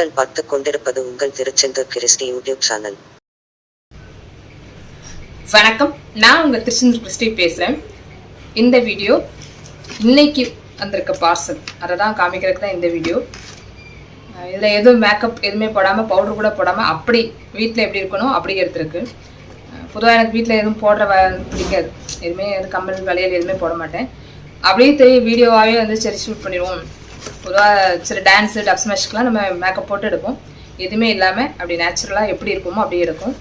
நீங்கள் பார்த்து கொண்டிருப்பது உங்கள் திருச்செந்தூர் கிறிஸ்டி யூடியூப் சேனல். வணக்கம். நான் உங்கள் திருச்செந்தூர் கிறிஸ்டி பேசுகிறேன் இந்த வீடியோ இன்னைக்கு வந்திருக்க பார்சல் அதை தான் காமிக்கிறதுக்கு தான் இந்த வீடியோ. இதில் எதுவும் மேக்கப் எதுவுமே போடாமல் பவுடர் கூட போடாமல் அப்படி வீட்டில் எப்படி இருக்கணும் அப்படி எடுத்துருக்கு. பொதுவாக எனக்கு வீட்டில் எதுவும் போடுற வ- பிடிக்காது. எதுவுமே எதுவும் கம்பல் வளையல் எதுவுமே போட மாட்டேன். அப்படியே தெரிய வீடியோவாகவே வந்து சரி ஷூட் பண்ணிடுவோம். பொதுவாக சில டான்ஸு டப்ஸ் ஸ்மேஷ்க்கெலாம் நம்ம மேக்கப் போட்டு எடுப்போம். எதுவுமே இல்லாமல் அப்படி நேச்சுரலாக எப்படி இருப்போமோ அப்படியே எடுக்கும்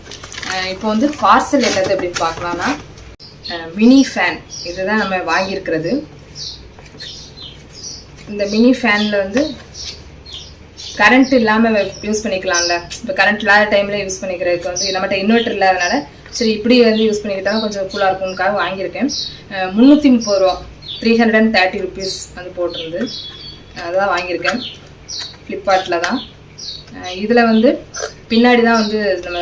இப்போ வந்து பார்சல் என்னது அப்படின்னு பார்க்கலாம்னா மினி ஃபேன் இதுதான் நம்ம வாங்கியிருக்கிறது. இந்த மினி ஃபேனில் வந்து கரண்ட் இல்லாமல் யூஸ் பண்ணிக்கலாம்ல. இப்போ கரண்ட் இல்லாத டைமில் யூஸ் பண்ணிக்கிறதுக்கு வந்து நம்மகிட்ட இன்வெர்டர் இல்லாதனால சரி இப்படி வந்து யூஸ் பண்ணிக்கிட்டாலும் கொஞ்சம் கூலாக இருக்கும்னுக்காக வாங்கியிருக்கேன். முந்நூற்றி முப்பது ரூபா three hundred and thirty rupees வந்து போட்டிருந்து அதான் வாங்கியிருக்கேன். ஃப்ளிப்கார்ட்டில் தான். இதில் வந்து பின்னாடி தான் வந்து நம்ம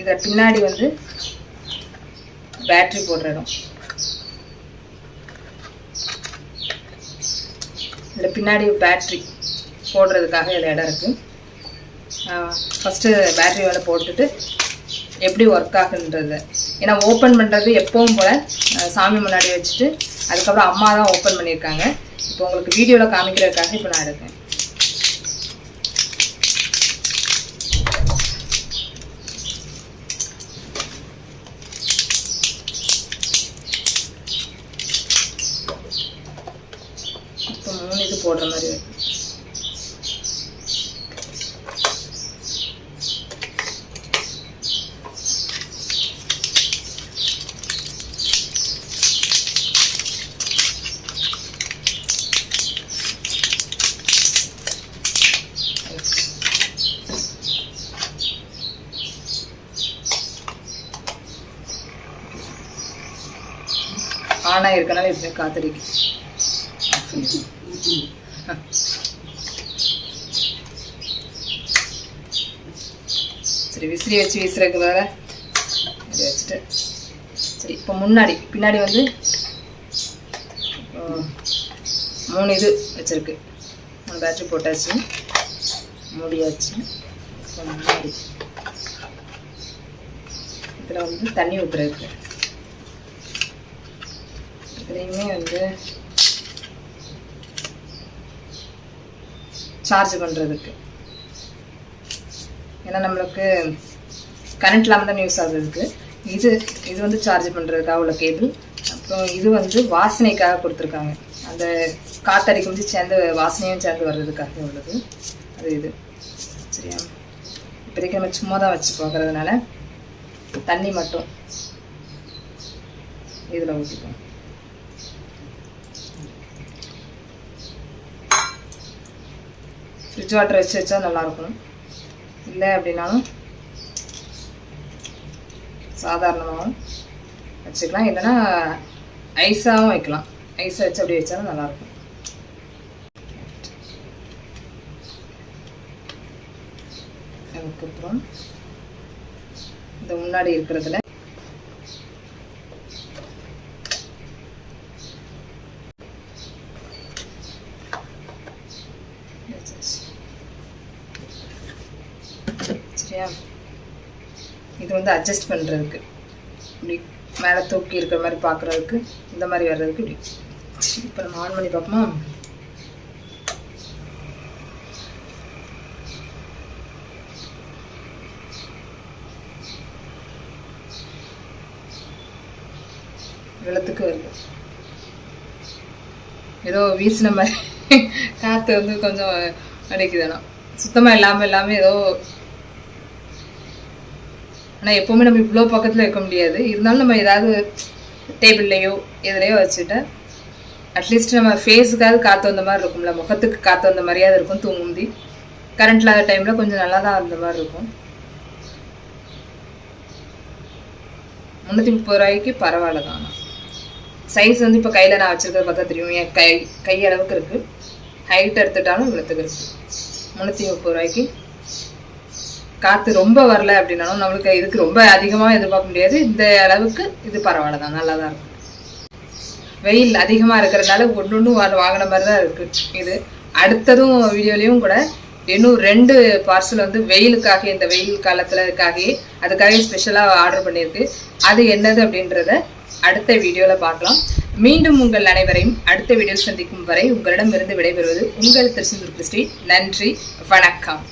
இதில் பின்னாடி வந்து பேட்ரி போடுற இடம். இதில் பின்னாடி பேட்ரி போடுறதுக்காக இதில் இடம் இருக்குது ஃபஸ்ட்டு பேட்ரி வேலை போட்டுட்டு எப்படி ஒர்க் ஆகுன்றது. ஏன்னா ஓப்பன் பண்ணுறது எப்பவும் போல் சாமி முன்னாடி வச்சுட்டு அதுக்கப்புறம் அம்மா தான் ஓப்பன் பண்ணியிருக்காங்க. இப்போ உங்களுக்கு வீடியோவில் காமிக்கிறதுக்காக இப்போ நான் எடுக்கேன் இப்போ மூணு இது போடுற மாதிரி ஆனா இருக்கனால இப்படி காத்தடிக்கு சரி விசிறி வச்சு வீசுறதுக்கு வேற இப்படி வச்சுட்டு. சரி இப்போ முன்னாடி பின்னாடி வந்து மூணு இது வச்சுருக்கு. மூணு பேட்ரி போட்டாச்சு. மூடியாச்சு. இப்போ முன்னாடி. இதில் வந்து தண்ணி ஊற்றுறதுக்கு இதுலேயுமே வந்து சார்ஜ் பண்ணுறதுக்கு ஏன்னா நம்மளுக்கு கரண்ட் இல்லாமல் தான் யூஸ் ஆகுறதுக்கு. இது இது வந்து சார்ஜ் பண்ணுறதுக்காக உள்ள கேபிள் அப்புறம் இது வந்து வாசனைக்காக கொடுத்துருக்காங்க. அந்த காத்தடிக்கு வந்து சேர்ந்து வாசனையும் சேர்ந்து வர்றதுக்காக உள்ளது. அது இது. சரியா? இப்போதைக்கு நம்ம சும்மா தான் வச்சு பார்க்குறதுனால தண்ணி மட்டும் இதில் ஊற்றிப்போம் ஃப்ரிட்ஜ் வாட்டர் வச்சு வச்சா நல்லாயிருக்கும். இல்லை அப்படின்னாலும் சாதாரணமாகவும் வச்சுக்கலாம். இல்லைன்னா ஐஸாகவும் வைக்கலாம். ஐஸை வச்சு அப்படி வச்சாலும் நல்லாயிருக்கும். அதுக்கப்புறம் இந்த முன்னாடி இருக்கிறதுல சரியா இது வந்து அட்ஜஸ்ட் பண்ணுறதுக்கு இப்படி மேலே தூக்கி இருக்கிற மாதிரி பார்க்குறதுக்கு இந்த மாதிரி வர்றதுக்கு இப்படி. இப்போ நம்ம ஆன் பண்ணி பார்ப்போமா? வெள்ளத்துக்கு வருது. ஏதோ வீசின மாதிரி காற்று வந்து கொஞ்சம் அடிக்குதுண்ணா சுத்தமாக இல்லாமல் எல்லாமே ஏதோ ஆனால் எப்போவுமே நம்ம இவ்வளோ பக்கத்தில் இருக்க முடியாது. இருந்தாலும் நம்ம ஏதாவது டேபிள்லையோ எதுலையோ வச்சுட்டு அட்லீஸ்ட் நம்ம ஃபேஸுக்காவது காற்று வந்த மாதிரி இருக்கும்ல. முகத்துக்கு காற்று வந்த மாதிரியாவது இருக்கும் தூங்குந்தி கரண்ட் இல்லாத டைமில் கொஞ்சம் நல்லா தான் அந்த மாதிரி இருக்கும். முந்நூற்றி முப்பது ரூபாய்க்கு பரவாயில்ல தான் சைஸ் வந்து இப்போ கையில் நான் வச்சுருக்கிறத பார்த்தா தெரியும். என் கை கை அளவுக்கு இருக்குது ஹைட் எடுத்துட்டாலும் இவ்வளோத்துக்கு இருக்குது முந்நூற்றி முப்பது ரூபாய்க்கு காற்று ரொம்ப வரல அப்படின்னாலும் நம்மளுக்கு இதுக்கு ரொம்ப அதிகமாக எதிர்பார்க்க முடியாது. இந்த அளவுக்கு இது பரவாயில்ல தான் நல்லா தான் இருக்கும் வெயில் அதிகமாக இருக்கிறதுனால ஒன்று ஒன்று வாங்கின மாதிரி தான் இருக்குது இது அடுத்ததும் வீடியோலையும் கூட இன்னும் ரெண்டு பார்சல் வந்து வெயிலுக்காக இந்த வெயில் காலத்துலக்காக அதுக்காக ஸ்பெஷலாக ஆர்டர் பண்ணியிருக்கு அது என்னது அப்படின்றத அடுத்த வீடியோவில் பார்க்கலாம். மீண்டும் உங்கள் அனைவரையும் அடுத்த வீடியோ சந்திக்கும் வரை உங்களிடமிருந்து விடைபெறுவது உங்கள் திருச்செந்தூர் கிறிஸ்டி. நன்றி வணக்கம்.